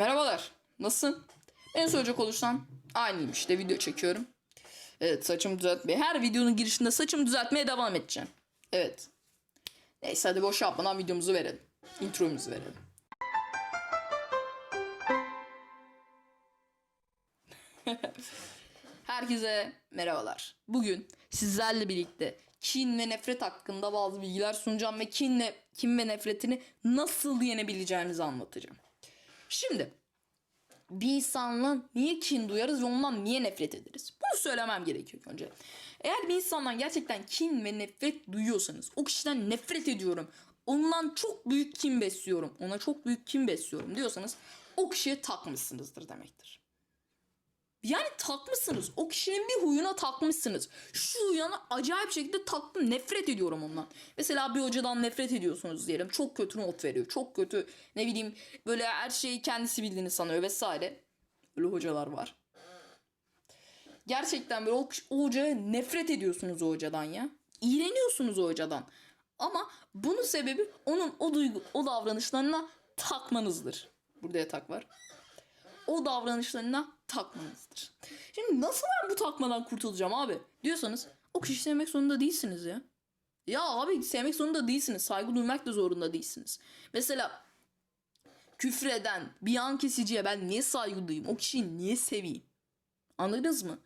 Merhabalar. Nasılsın? Ben söyleyecek olursam aynıyım işte video çekiyorum. Evet saçımı düzeltmeye. Her videonun girişinde saçımı düzeltmeye devam edeceğim. Evet. Neyse hadi boş yapmadan videomuzu verelim. Intromuzu verelim. Herkese merhabalar. Bugün sizlerle birlikte kin ve nefret hakkında bazı bilgiler sunacağım ve kinle kin ve nefretini nasıl yenebileceğinizi anlatacağım. Şimdi bir insanla niye kin duyarız ve ondan niye nefret ederiz? Bunu söylemem gerekiyor önce. Eğer bir insandan gerçekten kin ve nefret duyuyorsanız, o kişiden nefret ediyorum, ondan çok büyük kin besliyorum, ona çok büyük kin besliyorum diyorsanız o kişiye takmışsınızdır demektir. Yani takmışsınız. O kişinin bir huyuna takmışsınız. Şu huyuna acayip şekilde taktım. Nefret ediyorum ondan. Mesela bir hocadan nefret ediyorsunuz diyelim. Çok kötü not veriyor. Çok kötü ne bileyim böyle her şeyi kendisi bildiğini sanıyor vesaire. Öyle hocalar var. Gerçekten böyle o, o hocaya nefret ediyorsunuz o hocadan ya. İğreniyorsunuz o hocadan. Ama bunun sebebi onun o duygu, o davranışlarına takmanızdır. Burada yatak var o davranışlarına takmanızdır. Şimdi nasıl ben bu takmadan kurtulacağım abi diyorsanız o kişiyi sevmek zorunda değilsiniz ya. Ya abi sevmek zorunda değilsiniz. Saygı duymak da zorunda değilsiniz. Mesela küfreden bir yan kesiciye ben niye saygı duyayım? O kişiyi niye seveyim? Anladınız mı?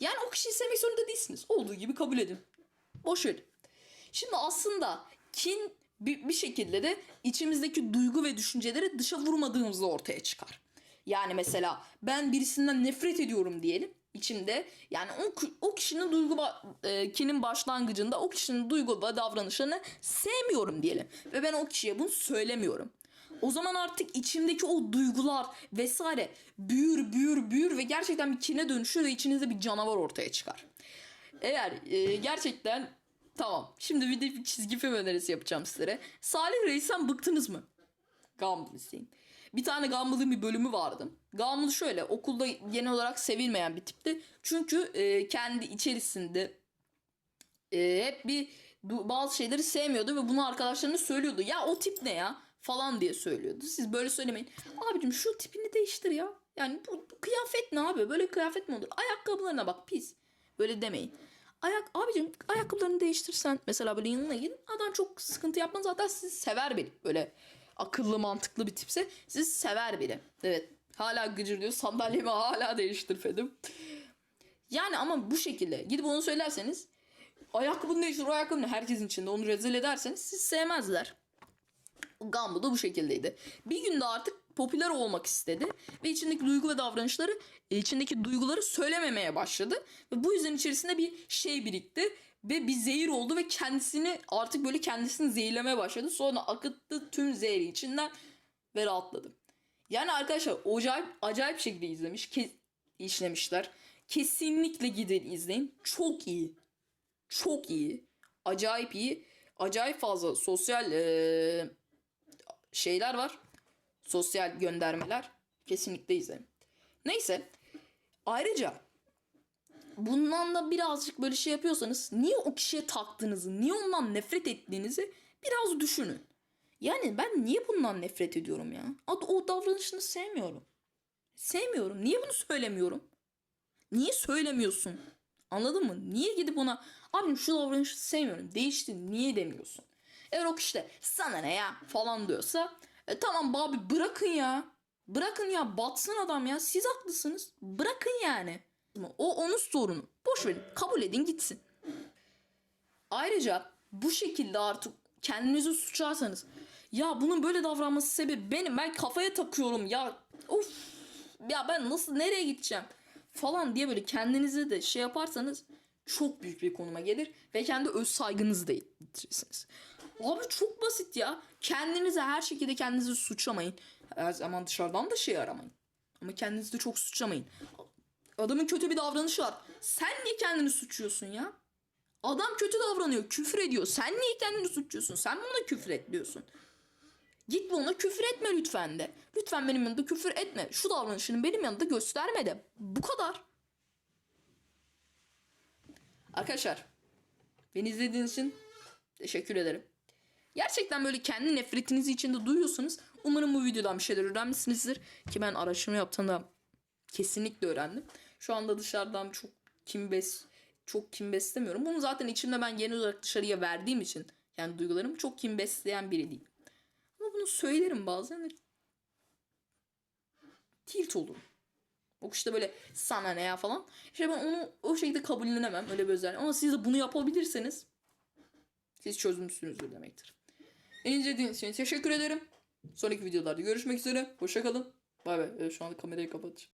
Yani o kişiyi sevmek zorunda değilsiniz. Olduğu gibi kabul edin. Boş verin. Şimdi aslında kin bir, bir şekilde de içimizdeki duygu ve düşünceleri dışa vurmadığımızda ortaya çıkar. Yani mesela ben birisinden nefret ediyorum diyelim içimde. Yani o, o kişinin duygu e, kinin başlangıcında o kişinin duygu ve davranışlarını sevmiyorum diyelim. Ve ben o kişiye bunu söylemiyorum. O zaman artık içimdeki o duygular vesaire büyür büyür büyür ve gerçekten bir kine dönüşür ve içinizde bir canavar ortaya çıkar. Eğer e, gerçekten tamam şimdi bir de bir çizgi film önerisi yapacağım sizlere. Salih Reis'ten bıktınız mı? Gamblis'in. Bir tane Gumball'ın bir bölümü vardı. Gumball şöyle okulda genel olarak sevilmeyen bir tipti. Çünkü e, kendi içerisinde e, hep bir bazı şeyleri sevmiyordu ve bunu arkadaşlarına söylüyordu. Ya o tip ne ya falan diye söylüyordu. Siz böyle söylemeyin. Abicim şu tipini değiştir ya. Yani bu, bu kıyafet ne abi? Böyle kıyafet mi olur? Ayakkabılarına bak pis. Böyle demeyin. Ayak abicim ayakkabılarını değiştirsen mesela böyle yanına gidin adam çok sıkıntı yapmaz zaten sizi sever beni böyle akıllı mantıklı bir tipse sizi sever biri. Evet hala gıcır diyor sandalyemi hala değiştirmedim. Yani ama bu şekilde gidip onu söylerseniz ayakkabını değiştir o ayakkabını herkesin içinde onu rezil ederseniz siz sevmezler. Gambo da bu şekildeydi. Bir günde artık popüler olmak istedi ve içindeki duygu ve davranışları içindeki duyguları söylememeye başladı ve bu yüzden içerisinde bir şey birikti ve bir zehir oldu ve kendisini artık böyle kendisini zehirlemeye başladı. Sonra akıttı tüm zehri içinden ve rahatladı. Yani arkadaşlar acayip acayip şekilde izlemiş, ke- işlemişler. Kesinlikle gidin izleyin. Çok iyi. Çok iyi. Acayip iyi. Acayip fazla sosyal ee, şeyler var. Sosyal göndermeler. Kesinlikle izleyin. Neyse. Ayrıca bundan da birazcık böyle şey yapıyorsanız niye o kişiye taktığınızı, niye ondan nefret ettiğinizi biraz düşünün. Yani ben niye bundan nefret ediyorum ya? O davranışını sevmiyorum. Sevmiyorum. Niye bunu söylemiyorum? Niye söylemiyorsun? Anladın mı? Niye gidip ona abim şu davranışı sevmiyorum. Değişti. Niye demiyorsun? Eğer o kişi de sana ne ya falan diyorsa e, tamam abi bırakın ya. Bırakın ya batsın adam ya. Siz haklısınız. Bırakın yani. O onun sorunu. Boş verin. Kabul edin gitsin. Ayrıca bu şekilde artık kendinizi suçlarsanız ya bunun böyle davranması sebebi benim. Ben kafaya takıyorum ya. Of. Ya ben nasıl nereye gideceğim falan diye böyle kendinize de şey yaparsanız çok büyük bir konuma gelir ve kendi öz saygınızı da yitirirsiniz. Abi çok basit ya. Kendinize her şekilde kendinizi suçlamayın. Her zaman dışarıdan da şey aramayın. Ama kendinizi de çok suçlamayın. Adamın kötü bir davranışı var. Sen niye kendini suçluyorsun ya? Adam kötü davranıyor, küfür ediyor. Sen niye kendini suçluyorsun? Sen buna küfür et diyorsun. Git ona küfür etme lütfen de. Lütfen benim yanımda küfür etme. Şu davranışını benim yanımda gösterme de. Bu kadar. Arkadaşlar beni izlediğiniz için teşekkür ederim. Gerçekten böyle kendi nefretinizi içinde duyuyorsunuz. Umarım bu videodan bir şeyler öğrenmişsinizdir. Ki ben araştırma yaptığımda kesinlikle öğrendim. Şu anda dışarıdan çok kim bes çok kim beslemiyorum. Bunu zaten içimde ben genel olarak dışarıya verdiğim için yani duygularımı çok kim besleyen biri değilim. Ama bunu söylerim bazen ve tilt olurum. O işte böyle sana ne ya falan. İşte ben onu o şekilde kabullenemem öyle bir özellik. Ama siz de bunu yapabilirseniz siz çözmüşsünüzdür demektir. En izlediğiniz için teşekkür ederim. Sonraki videolarda görüşmek üzere. Hoşçakalın. Bay bay. Evet, şu anda kamerayı kapatacağım.